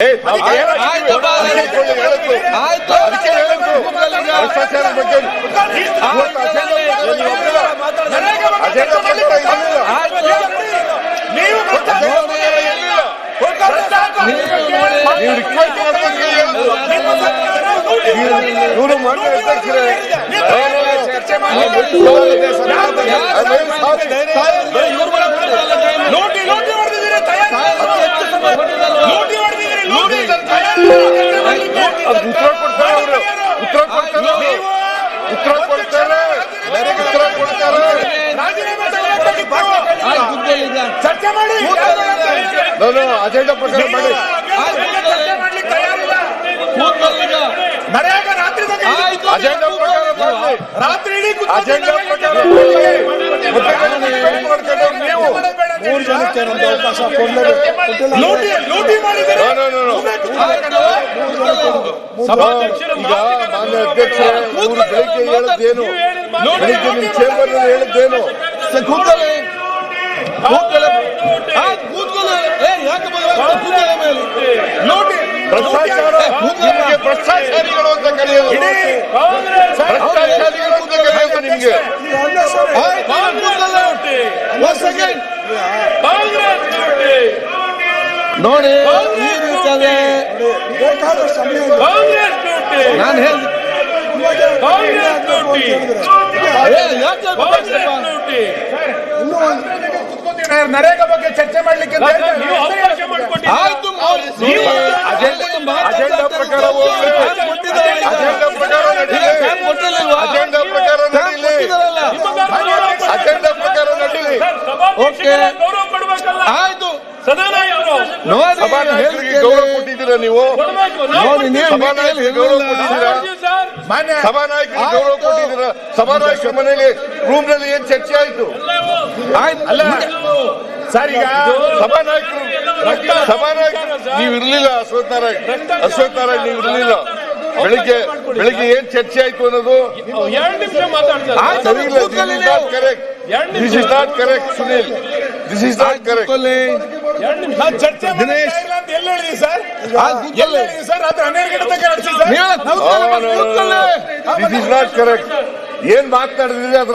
ಏ, ನಾವು ಆಯ್ತು, ಆಯ್ತು, ಅದಕ್ಕೆ ಹೇಳಿದ್ದು. ಆಯ್ತು. ಅದಕ್ಕೆ ಹೇಳಿದ್ದು. ಭ್ರಷ್ಟಾಚಾರದ ಬಗ್ಗೆ ಇವತ್ತು ಅಜೆಂಡಾ ಪ್ರಕಾರ ನೀವು ಒಪ್ಪಿಲ್ಲ. ಅಜೆಂಡಾ ಪ್ರಕಾರ ಇರಲಿಲ್ಲ. ನೀವು ನೀವು ರಿಕ್ವೆಸ್ಟ್ ಮಾಡ್ಕೊಂಡು ಹೇಳಿದ್ದು. ಇವರು ಮಾನ್ಯ ಅಧ್ಯಕ್ಷರೇ ಚರ್ಚೆ ಉತ್ತರ ಕೊಡ್ತಾರೆ ಅವರು ಉತ್ತರ ಕೊಡ್ತಾರೆ. ಉತ್ತರ ಕೊಡ್ತಾರೆ ಉತ್ತರ ಕೊಡ್ತಾರೆ ಚರ್ಚೆ ಮಾಡಿ ಅಜೆಂಡಾ ಪ್ರಕಾರ ಮಾಡಿ. ನರೇಗಾ ರಾತ್ರಿ. ಅಜೆಂಡಾ ಪ್ರಕಾರ ರಾತ್ರಿ ಅಜೆಂಡಾ ಪ್ರಕಾರ No, no, no, no. ಈಗ ಮಾನ್ಯ ಅಧ್ಯಕ್ಷರೇ ಇವರು ಬೆಳಿಗ್ಗೆ ಹೇಳಿದ್ದೇನು? ಬೆಳಿಗ್ಗೆ ನಿಮ್ ಚೇಂಬರ್ ಹೇಳಿದ್ದೇನು? ಸರ್, ಕೂತ್ಕೊಳ್ಳಿ. ಕೂತ್ಕೊಳ್ಳಿ. ಏ ಯಾಕೆ ಬದಲಾವಣೆ? ಮೇಲೆ ಲೂಟಿ. ಭ್ರಷ್ಟಾಚಾರ ನಿಮಗೆ ಭ್ರಷ್ಟಾಚಾರಿಗಳು ಅಂತ ಕರೆಯೋದು ಭ್ರಷ್ಟಾಚಾರಿಗಳು ಅಂತ ಕರೆಯೋದು ನಿಮ್ಗೆ ಆಯ್ತು, ಕೂತ್ಕೊಳ್ಳಿ. ಒಂದ್ ಸೆಕೆಂಡ್ ನೋಡಿ ಈ ರೀತಿಯಾಗಿ ನಾನು ಹೇಳಿ? ನರೇಗಾ ಬಗ್ಗೆ ಚರ್ಚೆ ಮಾಡ್ಲಿಕ್ಕೆ ಅಜೆಂಡಾ ಪ್ರಕಾರ ಅಜೆಂಡಾ ಪ್ರಕಾರ ನಡೀಲಿ ಓಕೆ ಸಭಾನಾಯಕರಿಗೆ ಗೌರವ ಕೊಟ್ಟಿದ್ದೀರಾ ನೀವು? ಸಭಾನಾಯಕರಿಗೆ ಗೌರವ ಕೊಟ್ಟಿದ್ದೀರಾ? ಮಾನ್ಯ ಸಭಾನಾಯಕರಿಗೆ ಗೌರವ ಕೊಟ್ಟಿದ್ದೀರಾ? ಸಭಾನಾಯಕರ ಮನೆಯಲ್ಲಿ ರೂಮ್ನಲ್ಲಿ ಏನ್ ಚರ್ಚೆ ಆಯ್ತು? ಆಯ್ತು. ಅಲ್ಲ ಸರ್ ಈಗ ಸಭಾನಾಯಕರು ಸಭಾನಾಯಕರು ನೀವು ಇರ್ಲಿಲ್ಲ ಅಶ್ವಥ್ ನಾರಾಯಣ್ ಅಶ್ವಥ್ ನಾರಾಯಣ್ ನೀವು ಇರ್ಲಿಲ್ಲ. ಬೆಳಿಗ್ಗೆ ಬೆಳಿಗ್ಗೆ ಏನ್ ಚರ್ಚೆ ಆಯ್ತು ಅನ್ನೋದು? ಎರಡು ನಿಮಿಷ ಮಾತಾಡ್ತಾರೆ ಆಯ್ತು, ಸರಿ ಇಲ್ಲ correct this is not correct Sunil. This is not correct ಚರ್ಚೆ ದಿನೇಶ್. ಇಲ್ಲ ಅಂತ ಎಲ್ಲಿ ಹೇಳಿದ್ರಿ ಸರ್? ಆಯ್ತು, ಎಲ್ಲಿ ಹೇಳಿದ್ರಿ ಸರ್? ಹನ್ನೆರಡು ಗಂಟೆ ತನಕ ನಡೆಸಿ sir. This is not correct ಏನ್ ಮಾತನಾಡಿದ್ರಿ ಅದ್ರ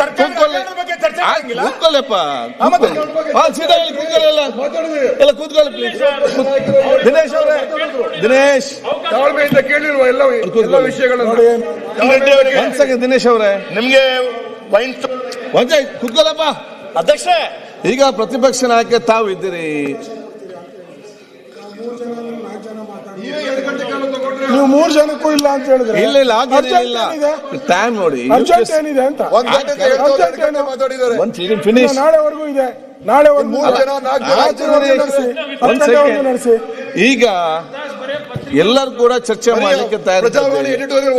ಸರ್ಕಾರ. ಬಗ್ಗೆ ಚರ್ಚೆ ಆಗಿಲ್ಲ ಕೂತ್ಕೊಳ್ಳಿಪ್ಪ ಕೂತ್ಕೊಳ್ಳಿ. ಹಾ, ಸೀದಾ ಇಲ್ಲಿ ಕೂತ್ಕೊಳ್ಳಿ ಎಲ್ಲ. ಎಲ್ಲ ಕೂತ್ಕೊಳ್ಳಿ ಪ್ಲೀಸ್ ದಿನೇಶ್ ಅವರೇ. ದಿನೇಶ್. ತಾಳ್ಮೆಯಿಂದ ಕೇಳಿರುವ ಎಲ್ಲ ಎಲ್ಲ ವಿಷಯಗಳನ್ನು ದಿನೇಶ್ ಅವರೇ. ನಿಮ್ಗೆ ವೈನ್ ಒಂದ್ ಕುತ್ಕೋಲಪ್ಪ ಕೂತ್ಕೊಳ್ಳಪ್ಪ ಅಧ್ಯಕ್ಷ ಈಗ ಪ್ರತಿಪಕ್ಷ ನಾಯಕ ತಾವು ಇದ್ದೀರಿ. ನೀವು ಮೂರ್ ಜನಕ್ಕೂ ಇಲ್ಲ ಅಂತ ಹೇಳಿದ್ರೆ? ಇಲ್ಲ ಇಲ್ಲ ಇಲ್ಲ. ಟೈಮ್ ನೋಡಿ. ಅರ್ಜೆಂಟ್ ಏನಿದೆ ಅಂತ? ಒಂದ್ ಫಿನಿಶ್ ನಾಳೆವರೆಗೂ ಇದೆ. ನಾಳೆ ಒಂದು ಮೂರು ಜನ ನಾಲ್ಕು ಜನ ನಡೆಸಿ. ಈಗ ಎಲ್ಲರೂ ಕೂಡ ಚರ್ಚೆ ಮಾಡಲಿಕ್ಕೆ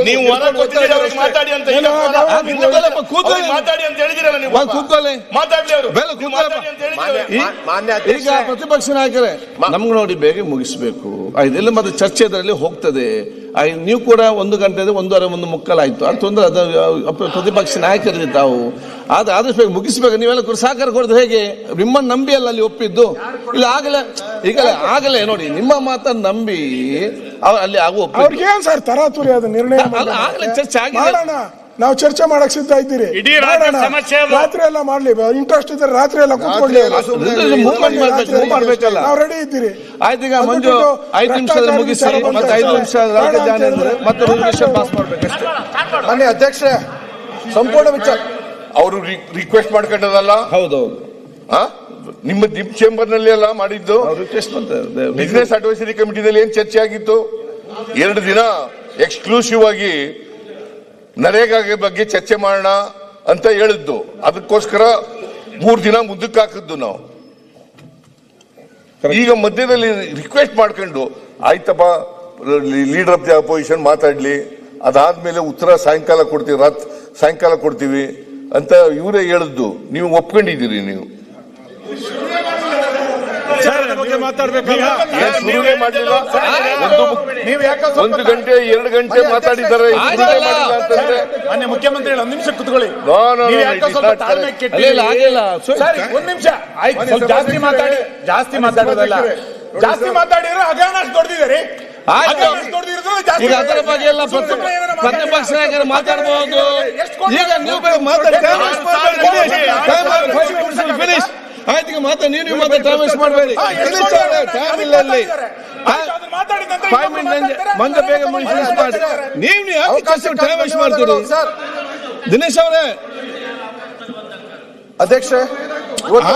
ನೀವು ಮಾತಾಡಿ ಅಂತ ಮಾತಾಡಿ ಅಂತ ಹೇಳಿದಿರಲ್ಲ ನೀವು ಕೂತ್ಕೊಳ್ಳಿ. ಮಾತಾಡ್ಲಿ ಅವರು. ಈಗ ಪ್ರತಿಪಕ್ಷ ನಾಯಕರೇ ನಮ್ಗೆ ನೋಡಿ ಬೇಗ ಮುಗಿಸ್ಬೇಕು. ಇದೆಲ್ಲ ಮತ್ತೆ ಚರ್ಚೆ ಇದರಲ್ಲಿ ಹೋಗ್ತದೆ. ನೀವು ಕೂಡ ಒಂದು ಗಂಟೆ ಒಂದೂವರೆ ಒಂದು ಮುಕ್ಕಲಾಯಿತು. ಅದು ತೊಂದರೆ ಅದು ಪ್ರತಿಪಕ್ಷ ನಾಯಕರಿದೆ ತಾವು. ಅದು ಆದಷ್ಟು ಬೇಗ ಮುಗಿಸ್ಬೇಕು. ನೀವೆಲ್ಲ ಸಹಕಾರ ಕೊಡೋದು ಹೇಗೆ? ನಿಮ್ಮನ್ನು ನಂಬಿ ಅಲ್ಲ ಅಲ್ಲಿ ಒಪ್ಪಿದ್ದು? ಇಲ್ಲ ಆಗಲೇ ಈಗ ಆಗಲೇ ನೋಡಿ ನಿಮ್ಮ ಮಾತನ್ನು ನಂಬಿ ಅಲ್ಲಿ ಆಗುವ ಒಪ್ಪಿದ್ದು ಅವ್ರಿಗೆ ಏನು ಸರ್ ತರಾತುರಿ ಅದು ನಿರ್ಣಯ. ಆಗಲೇ ಚರ್ಚೆ ಆಗಿದೆ. ನಾವು ಚರ್ಚೆ ಮಾಡಕ್ ಸಿದ್ಧ ಇದ್ದೀರಿ. ರಾತ್ರಿ ಎಲ್ಲ ಮಾಡ್ಲಿ. ಇಂಟ್ರೆಸ್ಟ್ ಇದ್ರೆ ರಾತ್ರಿ ಎಲ್ಲ ಕೂತ್ಕೊಳ್ಳಿ. ನಾವು ರೆಡಿ ಇದ್ದೀರಿ. ಆಯ್ತು ಈಗ ಮಂಜು ಐದು ನಿಮಿಷದಲ್ಲಿ ಮುಗಿಸಿ. ಮತ್ತೆ ಐದು ನಿಮಿಷ ಮತ್ತೆ ರೆಸಲ್ಯೂಷನ್ ಪಾಸ್ ಮಾಡ್ಬೇಕಷ್ಟೇ ಮನೆ ಅಧ್ಯಕ್ಷ ಸಂಪೂರ್ಣ ವಿಚಾರ. ಅವರು ರಿಕ್ವೆಸ್ಟ್ ಮಾಡ್ಕೊಂಡದಲ್ಲ? ಹೌದು ಆ? ನಿಮ್ಮ ದಿಪ್ ಚೇಂಬರ್ನಲ್ಲಿ ಎಲ್ಲ ಮಾಡಿದ್ದು? ಬಿಸ್ನೆಸ್ ಬಿಸಿನೆಸ್ ಅಡ್ವೈಸರಿ ಕಮಿಟಿನಲ್ಲಿ ಏನ್ ಚರ್ಚೆ ಆಗಿತ್ತು? ಎರಡು ದಿನ ಎಕ್ಸ್ಕ್ಲೂಸಿವ್ ಆಗಿ ನರೇಗಾ ಬಗ್ಗೆ ಚರ್ಚೆ ಮಾಡೋಣ ಅಂತ ಹೇಳಿದ್ದು. ಅದಕ್ಕೋಸ್ಕರ ಮೂರು ದಿನ ಮುಂದಕ್ಕೆ ಹಾಕಿದ್ದು ನಾವು. ಈಗ ಮಧ್ಯದಲ್ಲಿ ರಿಕ್ವೆಸ್ಟ್ ಮಾಡ್ಕೊಂಡು ಆಯ್ತಪ್ಪ ಲೀಡರ್ ಆಫ್ ದಿ ಅಪೋಸಿಷನ್ ಮಾತಾಡ್ಲಿ. ಅದಾದ್ಮೇಲೆ ಉತ್ತರ ಸಾಯಂಕಾಲ ಕೊಡ್ತೀವಿ ರಾತ್ ಸಾಯಂಕಾಲ ಕೊಡ್ತೀವಿ ಅಂತ ಇವರೇ ಹೇಳಿದ್ದು. ನೀವು ಒಪ್ಕೊಂಡಿದ್ದೀರಿ ನೀವು. ಶುರುವೇ ಮಾಡಲಿಲ್ಲ ನೀವು ಯಾಕೆ ಒಂದು ಗಂಟೆ ಎರಡು ಗಂಟೆ ಮಾತಾಡಿದ್ದಾರೆ ಮಾನ್ಯ ಮುಖ್ಯಮಂತ್ರಿಗಳು ಒಂದ್ ನಿಮಿಷ ಕುತ್ಕೊಳ್ಳಿ. ಒಂದ್ ನಿಮಿಷ. ಆಯ್ತು ಜಾಸ್ತಿ ಮಾತಾಡಿ ಜಾಸ್ತಿ ಮಾತಾಡೋದಲ್ಲ. ಜಾಸ್ತಿ ಮಾತಾಡಿದ್ರೆ ಅಗಾನಷ್ಟು ದೊಡ್ಡದಿದ್ದಾರೆ ಈಗ ಅದರ ಬಗ್ಗೆ ಎಲ್ಲ ಪ್ರತಿಪಕ್ಷ ನಾಯಕರು ಮಾತಾಡಬಹುದು ಈಗ ನೀವು ಮಾತಾಡಿ. ಆಯ್ತು ನೀನು ನೀವು ಮಾತಾಡಿ time waste ಮಾಡಬೇಡಿ. ಅದಕ್ಕೆ ಇಲ್ಲ ಅಲ್ಲಿ ಫೈವ್ ಮಿನಿಟ್. ಮಂದ ಬೇಗ ಮುಗಿಸಿ ಮಾಡಿ ನೀವು ಯಾಕೆ ಟೈಮ್ ವೇಸ್ಟ್ ಮಾಡ್ತೀರಿ? ದಿನೇಶ್ ಅವರೇ. ಅಧ್ಯಕ್ಷ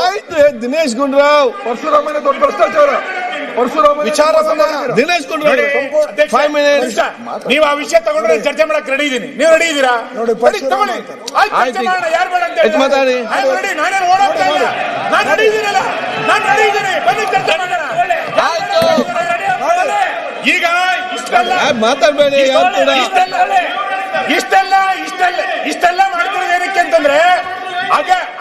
ಆಯ್ತು ದಿನೇಶ್ ಗುಂಡ್ರಾವ್. ಪರಶುರಾಮನ ದೊಡ್ಡ ಭ್ರಷ್ಟಾಚಾರ. ಪರಶುರಾಮ ವಿಚಾರ ಸಂಧಾನ ದಿನೇಶ್ ಗುಂಡ್ರಾವ್ ಫೈವ್ ಮಿನಿಟ್ಸ್. ನೀವು ಆ ವಿಷಯ ತಗೊಂಡ್ರೆ ಚರ್ಚೆ ಮಾಡಕ್ ರೆಡಿ ಇದೀನಿ. ನೀವು ರೆಡಿ ಇದೀರಾ? ನೋಡಿ, ತಗೊಳ್ಳಿ. ಆಯ್ತು, ಯಾರು ಬೇಡ ಅಂತ ಆಯ್ತು, ಮಾತಾಡಿ. ರೆಡಿ ನಾನೇನು ಓಡೋಗ್ತಾ ಇಲ್ಲ. ನಾನು ರೆಡಿ ಇದ್ದೀನಲ್ಲ ನಾನು ರೆಡಿ ಇದ್ದೀನಿ ಬನ್ನಿ ಚರ್ಚೆ ಮಾಡೋಣ. ಈಗ ಇಷ್ಟೆಲ್ಲ. ಮಾತಾಡಬೇಡಿ ಇಷ್ಟೆಲ್ಲ ಇಷ್ಟೆಲ್ಲ ಇಷ್ಟೆಲ್ಲ ಇಷ್ಟೆಲ್ಲ ಮಾಡ್ತಿರೋದು ಏನಕ್ಕೆ ಅಂತಂದ್ರೆ ಆಗ